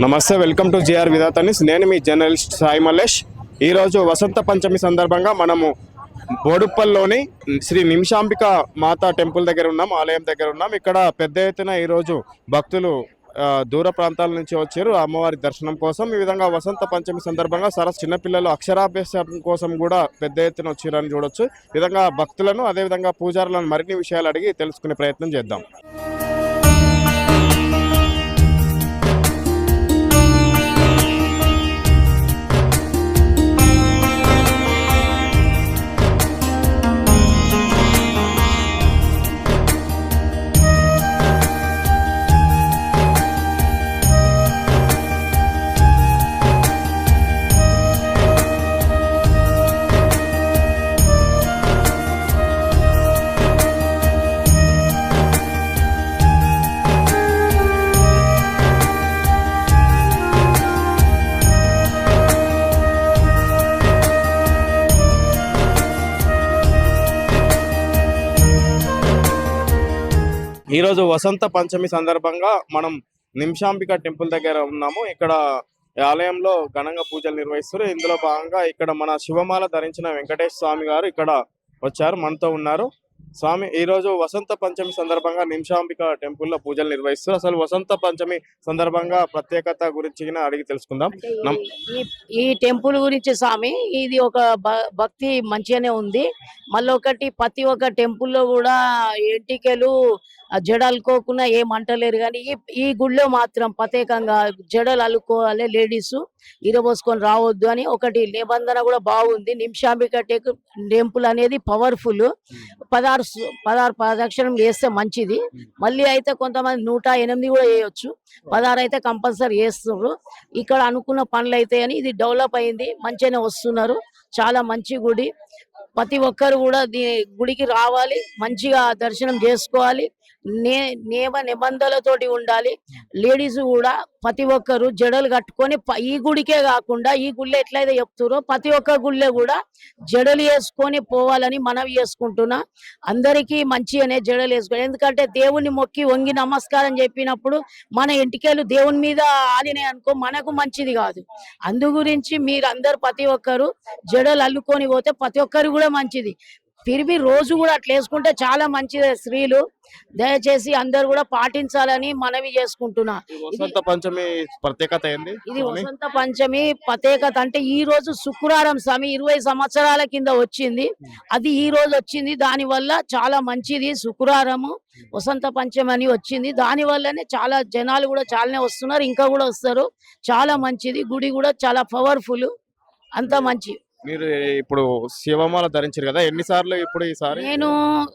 నమస్తే welcome to GR విధాతనిస్ నేను మీ journalist Sai Mallesh. ఈరోజు వసంత పంచమి సందర్భంగా మనము బోడుప్పల్లోని శ్రీ నిమిషాంబిక మాత టెంపుల్ దగ్గర ఉన్నాం ఆలయం దగ్గర ఉన్నాం. ఇక్కడ పెద్ద ఎత్తున ఈరోజు భక్తులు దూర ప్రాంతాల నుంచి వచ్చారు. అమ్మవారి దర్శనం కోసం ఈ విధంగా వసంత పంచమి సందర్భంగా సరస్ చిన్నపిల్లలు అక్షరాభ్యాసం కోసం కూడా పెద్ద ఎత్తున వచ్చారని చూడొచ్చు. ఈ విధంగా భక్తులను అదేవిధంగా పూజారులను మరిన్ని విషయాలు అడిగి తెలుసుకునే ప్రయత్నం చేద్దాం. ఈరోజు వసంత పంచమి సందర్భంగా మనం నిమిషాంబిక టెంపుల్ దగ్గర ఉన్నాము. ఇక్కడ ఆలయంలో ఘనంగా పూజలు నిర్వహిస్తారు ఇందులో భాగంగా ఇక్కడ మన శివమాల ధరించిన వెంకటేశ్వర స్వామి గారు ఇక్కడ వచ్చారు మనతో ఉన్నారు. స్వామి ఈ రోజు వసంత పంచమి సందర్భంగా నిమిషాంబిక టెంపుల్లో పూజలు నిర్వహిస్తారు అసలు వసంత పంచమి సందర్భంగా ప్రత్యేకత గురించి అడిగి తెలుసుకుందాం. ఈ- టెంపుల్ గురించి స్వామి ఇది ఒక భక్తి మంచిగానే ఉంది. మళ్ళీ ఒకటి ప్రతి ఒక్క టెంపుల్లో కూడా ఎంటికలు జడ అల్లుకోకుండా ఏం అంటలేరు కానీ ఈ ఈ గుడిలో మాత్రం ప్రత్యేకంగా జడలు అల్లుకోవాలి లేడీస్ ఇరబోసుకొని రావద్దు అని ఒకటి నిబంధన కూడా బాగుంది. నిమిషాంబిక టెక్- టెంపుల్ అనేది పవర్ఫుల్. పదహారు పదహారు ప్రదక్షిణం చేస్తే మంచిది. మళ్ళీ అయితే కొంతమంది నూట ఎనిమిది కూడా చేయొచ్చు. పదహారు అయితే కంపల్సరీ చేస్తున్నారు ఇక్కడ అనుకున్న పనులు అయితే అని ఇది డెవలప్ అయింది. మంచిగానే వస్తున్నారు. చాలా మంచి గుడి. ప్రతి ఒక్కరు కూడా దీ గుడికి రావాలి. మంచిగా దర్శనం చేసుకోవాలి. నే నియమ నిబంధనలతోటి ఉండాలి. లేడీస్ కూడా ప్రతి ఒక్కరు జడలు కట్టుకొని ఈ గుడికే కాకుండా ఈ గుళ్ళో ఎట్లయితే చెప్తారో ప్రతి ఒక్క గుళ్ళో కూడా జడలు వేసుకొని పోవాలని మనవి చేసుకుంటున్నా. అందరికీ మంచిగానే జడలు వేసుకోవాలి ఎందుకంటే దేవుని మొక్కి వంగి నమస్కారం చెప్పినప్పుడు మన ఇంటికెళ్ళు దేవుని మీద ఆలినాయి అనుకో మనకు మంచిది కాదు. అందు గురించి మీరు అందరు ప్రతి ఒక్కరు జడలు అల్లుకొని పోతే ప్రతి ఒక్కరు కూడా మంచిది. తిరిగి రోజు కూడా అట్లా వేసుకుంటే చాలా మంచిది స్త్రీలు. దయచేసి అందరు కూడా పాటించాలని మనవి చేసుకుంటున్నా. వసంత పంచమి ప్రత్యేకత ఏంది? ఇది? వసంత పంచమి ప్రత్యేకత అంటే ఈ రోజు శుక్రవారం స్వామి ఇరవై సంవత్సరాల కింద వచ్చింది. అది ఈ రోజు వచ్చింది. దాని వల్ల చాలా మంచిది శుక్రవారము వసంత పంచమి అని వచ్చింది. దాని వల్లనే చాలా జనాలు కూడా చాలానే వస్తున్నారు ఇంకా కూడా వస్తారు. చాలా మంచిది. గుడి కూడా చాలా పవర్ఫుల్. అంత మంచి. మీరు ఇప్పుడు శివమాల ధరించారు కదా ఎన్నిసార్లు ఇప్పుడు ఈసారి? నేను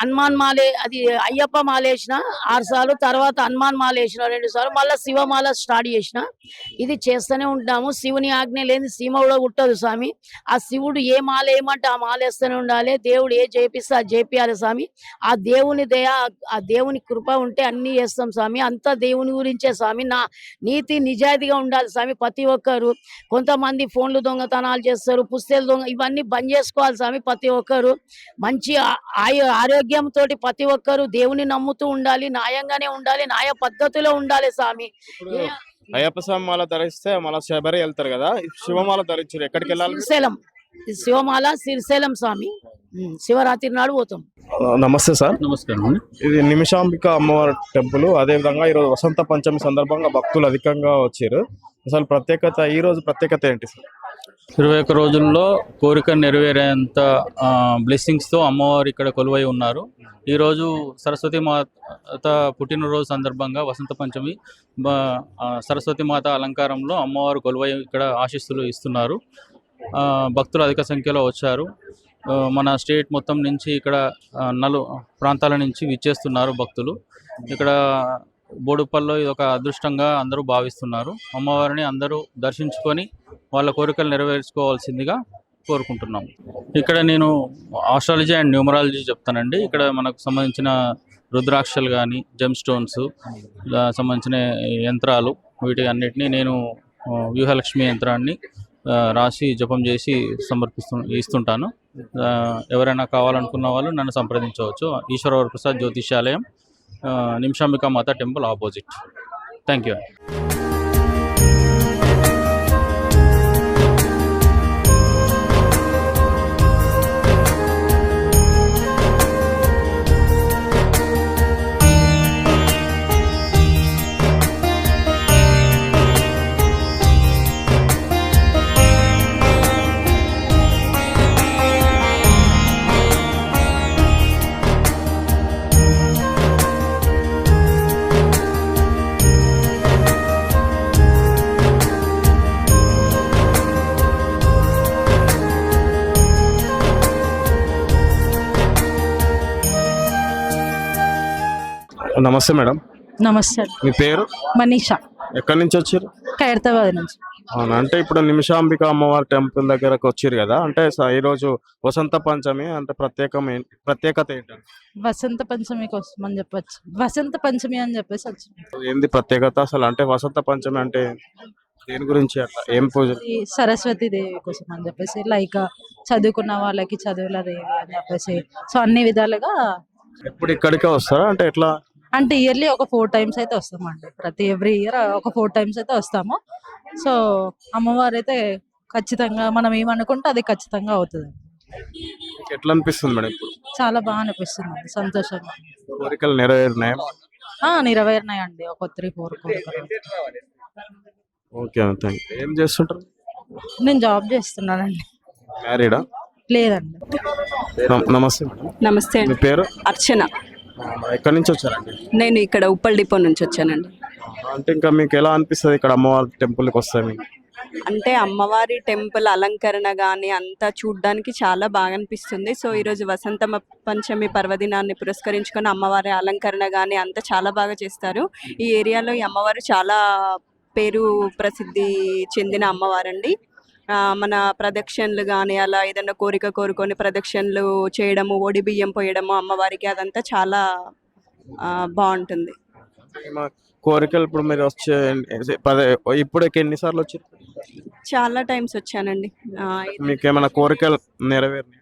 హనుమాన్ మాలే అది అయ్యప్ప మాల వేసిన ఆరు సార్లు తర్వాత హనుమాన్ మాల వేసిన రెండు సార్లు మళ్ళీ శివమాల స్టార్ట్ చేసిన. ఇది చేస్తూనే ఉంటాము శివుని ఆజ్ఞ లేని సీమ కూడా కుట్టదు స్వామి. ఆ శివుడు ఏ మాల ఏమంటే ఆ మాల వేస్తూనే ఉండాలి. దేవుడు ఏ చేపిస్తే అది చేపియాలి స్వామి. ఆ దేవుని దయ ఆ దేవుని కృప ఉంటే అన్ని చేస్తాం స్వామి. అంతా దేవుని గురించే స్వామి. నా నీతి నిజాయితీగా ఉండాలి స్వామి ప్రతి ఒక్కరు. కొంతమంది ఫోన్లు దొంగతనాలు చేస్తారు పుస్తకాలు దొంగ ఇవన్నీ బంద్ చేసుకోవాలి స్వామి ప్రతి ఒక్కరు. మంచి ఆ- ఆయు ఆరోగ్యంతో ప్రతి ఒక్కరు దేవుని నమ్ముతూ ఉండాలి న్యాయంగానే ఉండాలి న్యాయ పద్ధతిలో ఉండాలి స్వామి. అయ్యప్ప స్వామి మాల ధరిస్తే మళ్ళీ శబరి వెళ్తారు కదా శివమాల ధరించారు ఎక్కడికి వెళ్ళాలి? శ్రీశైలం శివమాల శ్రీశైలం స్వామి. శివరాత్రి నాడు పోతాం. నమస్తే సార్. నమస్కారం ఇది నిమిషాంబిక అమ్మవారి టెంపుల్. అదే విధంగా ఈరోజు వసంత పంచమి సందర్భంగా భక్తులు అధికంగా వచ్చారు. అసలు ప్రత్యేకత ఈ రోజు ప్రత్యేకత ఏంటి సార్? ఇరవై ఒక్క రోజుల్లో కోరిక నెరవేరేంత బ్లెస్సింగ్స్తో అమ్మవారు ఇక్కడ కొలువై ఉన్నారు. ఈరోజు సరస్వతి మాత పుట్టినరోజు సందర్భంగా వసంత పంచమి సరస్వతి మాత అలంకారంలో అమ్మవారు కొలువై ఇక్కడ ఆశీస్సులు ఇస్తున్నారు. భక్తులు అధిక సంఖ్యలో వచ్చారు. మన స్టేట్ మొత్తం నుంచి ఇక్కడ నలు ప్రాంతాల నుంచి విచ్చేస్తున్నారు భక్తులు. ఇక్కడ బోడుపల్లో ఇది ఒక అదృష్టంగా అందరూ భావిస్తున్నారు. అమ్మవారిని అందరూ దర్శించుకొని వాళ్ళ కోరికలు నెరవేర్చుకోవాల్సిందిగా కోరుకుంటున్నాం. ఇక్కడ నేను ఆస్ట్రాలజీ అండ్ న్యూమరాలజీ చెప్తానండి. ఇక్కడ మనకు సంబంధించిన రుద్రాక్షలు కానీ జెమ్ స్టోన్స్ సంబంధించిన యంత్రాలు వీటి అన్నిటినీ నేను వ్యూహలక్ష్మి యంత్రాన్ని రాసి జపం చేసి సమర్పిస్తు ఇస్తుంటాను. ఎవరైనా కావాలనుకున్న వాళ్ళు నన్ను సంప్రదించవచ్చు. ఈశ్వరవర ప్రసాద్ జ్యోతిషాలయం నిమిషాంబికా మాత టెంపుల్ ఆపోజిట్ థ్యాంక్ యూ నమస్తే మేడం. నమస్తే. మీ పేరు? మనీషా. ఎక్కడి నుంచి వచ్చారు? ఖైరతాబాద్ నుంచి. అవునా? అంటే ఇప్పుడు నిమిషాంబిక అమ్మవారి టెంపుల్ దగ్గరకు వచ్చారు కదా. అంటే స- ఈ రోజు వసంత పంచమి అంటే ప్రత్యేకం ఏంటి ప్రత్యేకత ఏంటంటే వసంత పంచమి కోసం అని చెప్పొచ్చు. వసంత పంచమి అని చెప్పేసి వచ్చింది. ఏంది ప్రత్యేకత అసలు? అంటే వసంత పంచమి అంటే దేని గురించి అట్లా? ఏం పూజ? ఈ సరస్వతి దేవి కోసం అని చెప్పేసి లైక్ చదువుకున్న వాళ్ళకి చదువుల దేవి అని చెప్పేసి. సో అన్ని విధాలుగా ఎప్పుడు ఇక్కడికే వస్తారా? అంటే ఎట్లా? అంటే ఇయర్లీ ఒక ఫోర్ టైమ్స్ అయితే వస్తామండి. ప్రతి ఎవ్రీ ఇయర్ ఒక ఫోర్ టైమ్స్ అయితే వస్తాము. సో అమ్మవారు అయితే ఖచ్చితంగా మనం ఏమనుకుంటే అది ఖచ్చితంగా అవుతుంది ఎట్లా అనిపిస్తుంది మేడం ఇప్పుడు? చాలా బాగా అనిపిస్తుంది సంతోషంగా. కోరికలు నెరవేరినాయి? ఆ నెరవేరినాయండి. ఒక త్రీ ఫోర్ ఓకే థ్యాంక్ ఏం చేస్తుంటారు? నేను జాబ్ చేస్తున్నానండి. మ్యారీడా? లేదండి. నమస్తే నమస్తే మీ అండి పేరు? అర్చన. ఎక్కడి నుంచి వచ్చారండి? నేను ఇక్కడ ఉప్పల్ డిపో నుంచి వచ్చానండి. అంటే ఇంకా మీకు ఎలా అనిపిస్తుంది ఇక్కడ అమ్మవారి టెంపుల్కి వస్తే మీకు? అంటే అమ్మవారి టెంపుల్ అలంకరణ కానీ అంతా చూడ్డానికి చాలా బాగా అనిపిస్తుంది. సో ఈరోజు వసంత పంచమి పర్వదినాన్ని పురస్కరించుకొని అమ్మవారి అలంకరణ కానీ అంతా చాలా బాగా చేస్తారు. ఈ ఏరియాలో ఈ అమ్మవారు చాలా పేరు ప్రసిద్ధి చెందిన అమ్మవారండి. మన ప్రదక్షిణలు కానీ అలా ఏదైనా కోరిక కోరుకొని ప్రదక్షిణలు చేయడము ఒడి బియ్యం పోయడము అమ్మవారికి అదంతా చాలా బాగుంటుంది. కోరికలు ఇప్పుడు మీరు వచ్చే పదే ఇప్పుడు ఎన్నిసార్లు వచ్చారు? చాలా టైమ్స్ వచ్చానండి. మీకు ఏమైనా కోరికలు నెరవేరినాయి?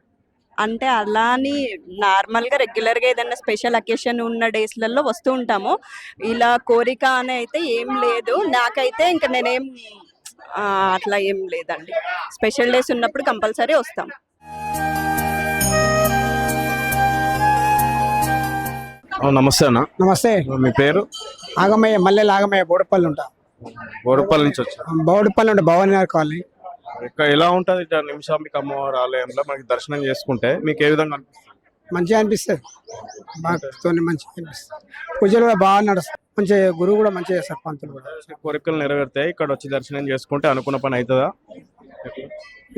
అంటే అలా అని నార్మల్గా రెగ్యులర్గా ఏదైనా స్పెషల్ అకేషన్ ఉన్న డేస్లలో వస్తూ ఉంటాము. ఇలా కోరిక అని అయితే ఏం లేదు. నాకైతే ఇంకా నేనేం అట్లా ఏం లేదండి. స్పెషల్ డేస్ ఉన్నప్పుడు కంపల్సరీ వస్తాం. నమస్తే అన్న. నమస్తే. మీ పేరు? ఆగమయ్య మల్లెలు ఆగమయ్య బోడుపల్లి ఉంటా. బోడుపల్లి నుంచి వచ్చారు బోడుపల్లి ఉంటే భవానీ నగర్ కాలనీ. ఇక్కడ ఎలా ఉంటుంది? ఇట్లా నిమిషాంబిక అమ్మవారి ఆలయంలో మనకి దర్శనం చేసుకుంటే మీకు ఏ విధంగా అనిపిస్తుంది? మంచిగా అనిపిస్తుంది. భక్తితో మంచిగా అనిపిస్తుంది. పూజలు కూడా బాగా నడుస్తాయి. మంచిగా గురువు కూడా మంచిగా చేస్తారు పంతులు కూడా కోరికలు నెరవేరుతాయి. ఇక్కడ వచ్చి దర్శనం చేసుకుంటే అనుకున్న పని అవుతుందా?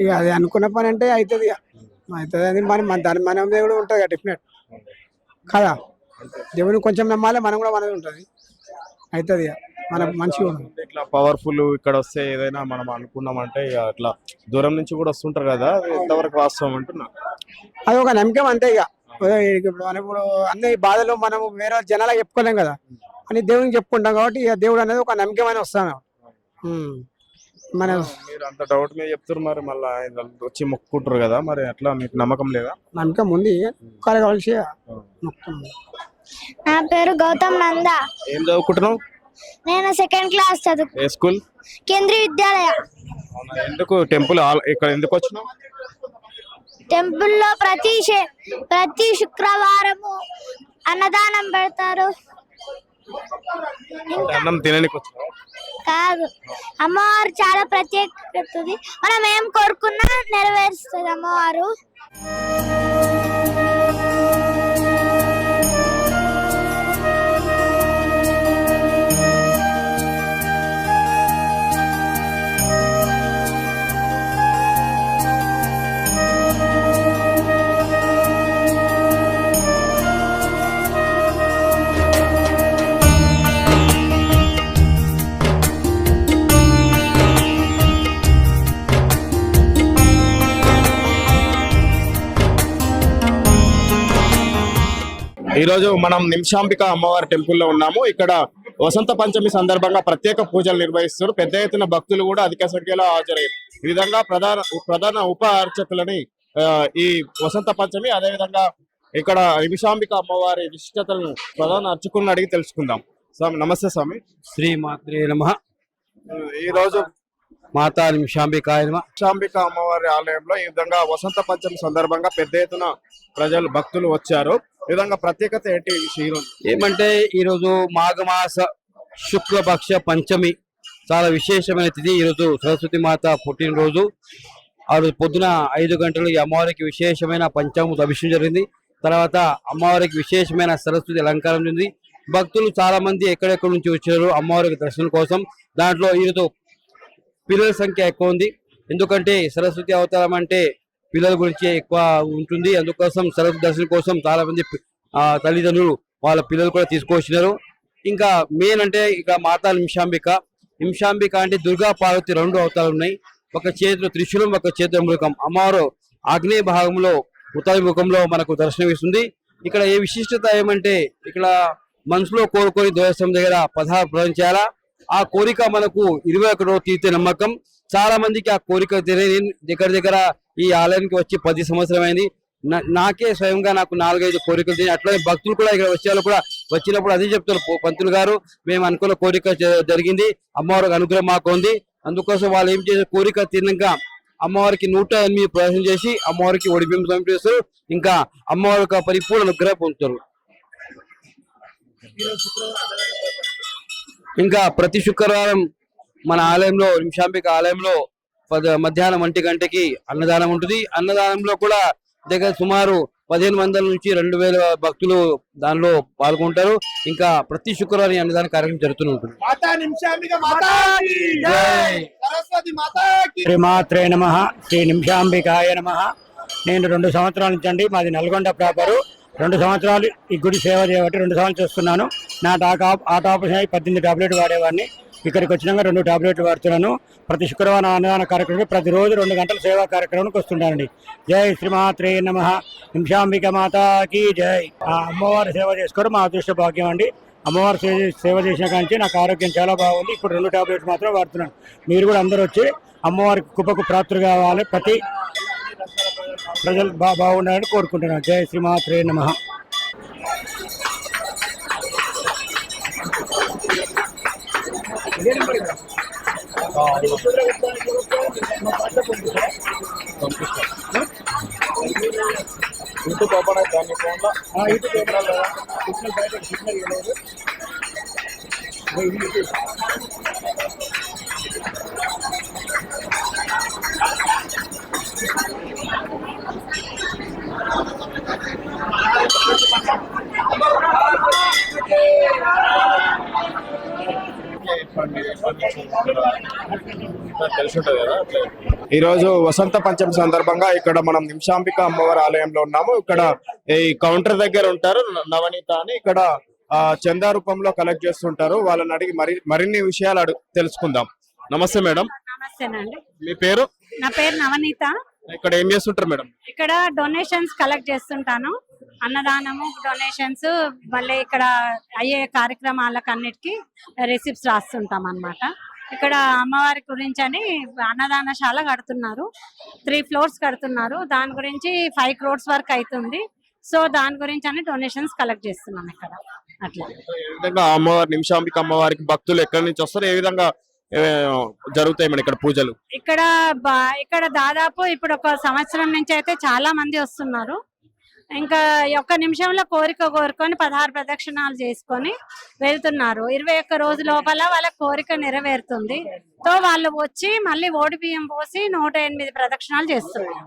ఇక అది అనుకున్న పని అంటే అవుతుంది ఇక. అవుతుంది అది మన మన దాని మన మీద కూడా ఉంటుంది కదా డెఫినెట్ కదా? దేవుని కొంచెం నమ్మాలి మనం కూడా మనది ఉంటుంది. అవుతుంది ఇక. మనకు మంచిగా ఉంటుంది. ఇట్లా పవర్ఫుల్ ఇక్కడ వస్తే ఏదైనా మనం అనుకున్నామంటే ఇక అట్లా దూరం నుంచి కూడా వస్తుంటారు కదా? ఎంతవరకు వాస్తవం అంటున్నా? అది ఒక నమ్మకం అంతే ఇక. ఇప్పుడు మనం ఇప్పుడు అన్ని బాధలు మనం వేరే జనాలకు చెప్పుకోలేం కదా. అని దేవునికి చెప్పుకుంటాం కాబట్టి ఇక దేవుడు అనేది ఒక నమ్మకం అని వస్తాను. మన మీరు అంత డౌట్ మీద చెప్తారు మరి మళ్ళీ వచ్చి మొక్కుంటారు కదా మరి అట్లా మీకు నమ్మకం లేదా? నమ్మకం ఉంది కలగవలసి మొక్కుతున్నాం నా పేరు గౌతమ్ నంద. ఏం చదువుకుంటున్నావు? నేను సెకండ్ క్లాస్ చదువు ఏ స్కూల్? కేంద్రీయ విద్యాలయ. అవునా, ఎందుకు టెంపుల్ ఇక్కడ ఎందుకు వచ్చినావు? టెంపుల్లో ప్రతి శే- ప్రతి శుక్రవారము అన్నదానం పెడతారు. అన్నం తినడానికి కాదు. అమ్మవారు చాలా ప్రత్యేకతది మనం ఏం కోరుకున్నా నెరవేరుస్తుంది అమ్మవారు. ఈ రోజు మనం నిమిషాంబిక అమ్మవారి టెంపుల్లో ఉన్నాము. ఇక్కడ వసంత పంచమి సందర్భంగా ప్రత్యేక పూజలు నిర్వహిస్తారు పెద్ద ఎత్తున భక్తులు కూడా అధిక సంఖ్యలో హాజరయ్యారు. ఈ విధంగా ప్రధాన ప్రధాన ఉప అర్చకులని ఆ, ఈ వసంత పంచమి అదే విధంగా ఇక్కడ నిమిషాంబిక అమ్మవారి విశిష్టతలను ప్రధాన అర్చకులను అడిగి తెలుసుకుందాం. స్వామి నమస్తే స్వామి. శ్రీ మాత్రే నమ. ఈ రోజు మాతా నిమిషాంబికాయ నమ. నిమిషాంబిక అమ్మవారి ఆలయంలో ఈ విధంగా వసంత పంచమి సందర్భంగా పెద్ద ఎత్తున ప్రజలు భక్తులు వచ్చారు. ఈ విధంగా ప్రత్యేకత ఏంటి ఏమంటే ఈరోజు మాఘమాస శుక్లపక్ష పంచమి చాలా విశేషమైన తిథి. ఈరోజు సరస్వతి మాత పుట్టినరోజు. ఆ రోజు పొద్దున ఐదు గంటలు ఈ అమ్మవారికి విశేషమైన పంచామృత అభిషేకం జరిగింది. తర్వాత అమ్మవారికి విశేషమైన సరస్వతి అలంకారం ఉంది భక్తులు చాలా మంది ఎక్కడెక్కడి నుంచి వచ్చారు అమ్మవారికి దర్శనం కోసం. దాంట్లో ఈరోజు పిల్లల సంఖ్య ఎక్కువ ఉంది. ఎందుకంటే సరస్వతి అవతారం అంటే పిల్లల గురించి ఎక్కువ ఉంటుంది. అందుకోసం సరస్వతి దర్శనం కోసం చాలా మంది ఆ, తల్లిదండ్రులు వాళ్ళ పిల్లలు కూడా తీసుకొచ్చినారు. ఇంకా మెయిన్ అంటే ఇక మాతా నిమిషాంబిక నిమిషాంబిక అంటే దుర్గా పార్వతి రెండు అవతారాలు ఉన్నాయి. ఒక చేతిలో త్రిశూలం ఒక చేతిలో మృగం. అమ్మవారు ఆగ్నేయ భాగంలో ఉత్తర ముఖంలో మనకు దర్శనమిస్తుంది. ఇక్కడ ఏ విశిష్టత ఏమంటే ఇక్కడ మనసులో కోరుకొని దేవస్థానం దగ్గర పదహారు ప్రవహించాలా చేయాలా ఆ కోరిక మనకు ఇరవై ఒకటో తీర్చే నమ్మకం. చాలా మందికి ఆ కోరిక దగ్గర దగ్గర ఈ ఆలయానికి వచ్చి పది సంవత్సరం అయింది. నా- నాకే స్వయంగా నాకు నాలుగైదు కోరికలు తిని అట్లాగే భక్తులు కూడా ఇక్కడ వచ్చే వాళ్ళు కూడా వచ్చినప్పుడు అదే చెప్తారు పంతులు గారు మేము అనుకున్న కోరిక జరిగింది. అమ్మవారికి అనుగ్రహం మాకు ఉంది. అందుకోసం వాళ్ళు ఏం చేసే కోరిక తిన్నాక అమ్మవారికి నూట ఎనిమిది ప్రదర్శన చేసి అమ్మవారికి ఒడిబింబం సమర్పిస్తారు. ఇంకా అమ్మవారి యొక్క పరిపూర్ణ అనుగ్రహం పొందుతారు. ఇంకా ప్రతి శుక్రవారం మన ఆలయంలో నిమిషాంబిక ఆలయంలో పద మధ్యాహ్నం ఒంటి గంటకి అన్నదానం ఉంటుంది. అన్నదానంలో కూడా దగ్గర సుమారు పదిహేను వందల నుంచి రెండు వేల భక్తులు దానిలో పాల్గొంటారు. ఇంకా ప్రతి శుక్రవారం అన్నదాన కార్యక్రమం జరుగుతూనే ఉంటుంది. శ్రీమాత్రే నమ. శ్రీ నిమిషాంబికాయ నమ. నేను రెండు సంవత్సరాల నుంచి అండి మాది నల్గొండ ప్రాపరు. రెండు సంవత్సరాలు ఈ గుడి సేవ చేయబట్టి రెండు సంవత్సరాలు చేస్తున్నాను. నా టాక్ ఆట ఆపరేషన్ అయి పద్దెనిమిది టాబ్లెట్ వాడేవాడిని. ఇక్కడికి వచ్చినాక రెండు టాబ్లెట్లు వాడుతున్నాను. ప్రతి శుక్రవారం అన్నదాన కార్యక్రమం ప్రతిరోజు రెండు గంటల సేవా కార్యక్రమానికి వస్తుంటానండి. జై శ్రీమాత్రే నమ. హింసాంబిక మాతాకి జై. అమ్మవారి సేవ చేసుకోవడం మా అదృష్ట భాగ్యం అండి. అమ్మవారి సేవ సేవ చేసిన కాంచి నాకు ఆరోగ్యం చాలా బాగుంది. ఇప్పుడు రెండు టాబ్లెట్స్ మాత్రం వాడుతున్నాను. మీరు కూడా అందరూ వచ్చి అమ్మవారికి కుప్పకు ప్రాప్తులు కావాలి. ప్రతి ప్రజలు బా బాగుండాలని కోరుకుంటున్నాను. జై శ్రీమాత్రే నమ. ఈ రోజు వసంత పంచమి సందర్భంగా ఇక్కడ మనం నిమిషాంబిక అమ్మవారి ఆలయంలో ఉన్నాము. ఇక్కడ ఈ కౌంటర్ దగ్గర ఉంటారు. నవనీత అని ఇక్కడ చందా రూపంలో కలెక్ట్ చేస్తుంటారు. వాళ్ళని అడిగి మరి మరిన్ని విషయాలు అడుగు తెలుసుకుందాం. నమస్తే మేడం. నమస్తేనండి. మీ పేరు? నా పేరు నవనీత. ఇక్కడ ఏం చేస్తుంటారు మేడం? ఇక్కడ డొనేషన్స్ కలెక్ట్ చేస్తుంటాను. అన్నదానము డొనేషన్స్ మళ్ళీ ఇక్కడ అయ్యే కార్యక్రమాలకు అన్నిటికీ రిసిప్ట్స్ రాస్తుంటాం అన్నమాట ఇక్కడ అమ్మవారి గురించి అని అన్నదానశాల కడుతున్నారు. త్రీ ఫ్లోర్స్ కడుతున్నారు. దాని గురించి ఫైవ్ క్రోర్స్ వరకు అవుతుంది సో దాని గురించి అని డొనేషన్స్ కలెక్ట్ చేస్తున్నాం ఇక్కడ. అట్లా. విధంగా అమ్మవారి నిమిషాంబిక అమ్మవారికి భక్తులు ఎక్కడి నుంచి వస్తారు? ఏ విధంగా జరుగుతాయి మన ఇక్కడ పూజలు? ఇక్కడ ఇక్కడ దాదాపు ఇప్పుడు ఒక సంవత్సరం నుంచి అయితే చాలా మంది వస్తున్నారు. ఇంకా ఒక్క నిమిషంలో కోరిక కోరుకొని పదహారు ప్రదక్షిణాలు చేసుకొని వెళ్తున్నారు. ఇరవై ఒక్క రోజు లోపల వాళ్ళ కోరిక నెరవేరుతుంది. తో వాళ్ళు వచ్చి మళ్ళీ ఓడి బియ్యం పోసి నూట ఎనిమిది ప్రదక్షిణాలు చేస్తున్నారు.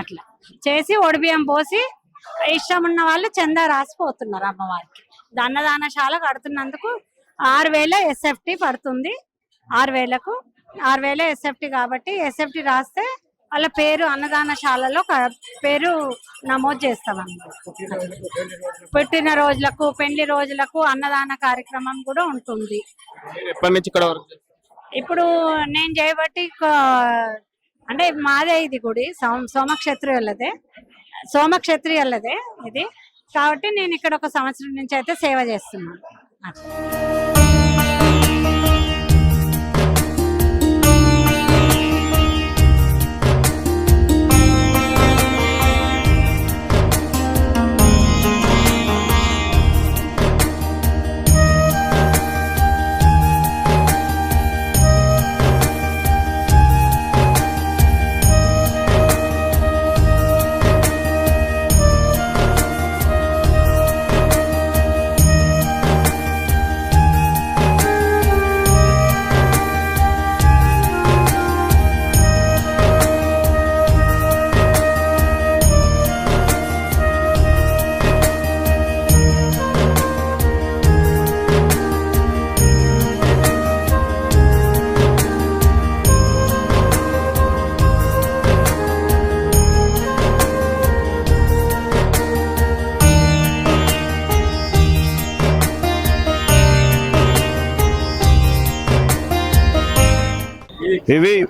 అట్లా చేసి ఓడి బియ్యం పోసి ఇష్టం ఉన్న వాళ్ళు చందా రాసిపోతున్నారు అమ్మవారికి. అన్నదానశాల కడుతున్నందుకు ఆరు వేల ఎస్ఎఫ్టీ పడుతుంది. ఆరు వేలకు ఆరు వేల ఎస్ఎఫ్టీ కాబట్టి ఎస్ఎఫ్టీ రాస్తే వాళ్ళ పేరు అన్నదానశాలలో క- పేరు నమోదు చేస్తాం అన్నమాట పుట్టిన రోజులకు పెళ్ళి రోజులకు అన్నదాన కార్యక్రమం కూడా ఉంటుంది. మీరు ఎప్పటి నుంచి ఇక్కడ వరకు ఇప్పుడు నేను చేయబట్టి అంటే మాదే ఇది గుడి సోమ సోమక్షత్రియులదే. సోమక్షత్రియులదే ఇది. కాబట్టి నేను ఇక్కడ ఒక సంవత్సరం నుంచి అయితే సేవ చేస్తున్నాను.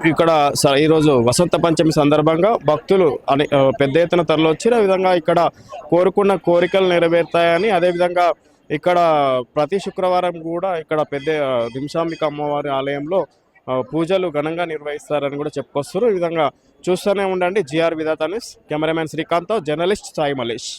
ఇక్కడ స- ఈరోజు వసంత పంచమి సందర్భంగా భక్తులు అని పెద్ద ఎత్తున తరలివచ్చి విధంగా ఇక్కడ కోరుకున్న కోరికలు నెరవేరుతాయని అదేవిధంగా ఇక్కడ ప్రతి శుక్రవారం కూడా ఇక్కడ పెద్ద ఆ, నిమిషాంబిక అమ్మవారి ఆలయంలో పూజలు ఘనంగా నిర్వహిస్తారని కూడా చెప్పుకొస్తారు ఈ విధంగా చూస్తూనే ఉండండి. GR Vidhatha news cameraman Srikanth journalist Sai Malesh.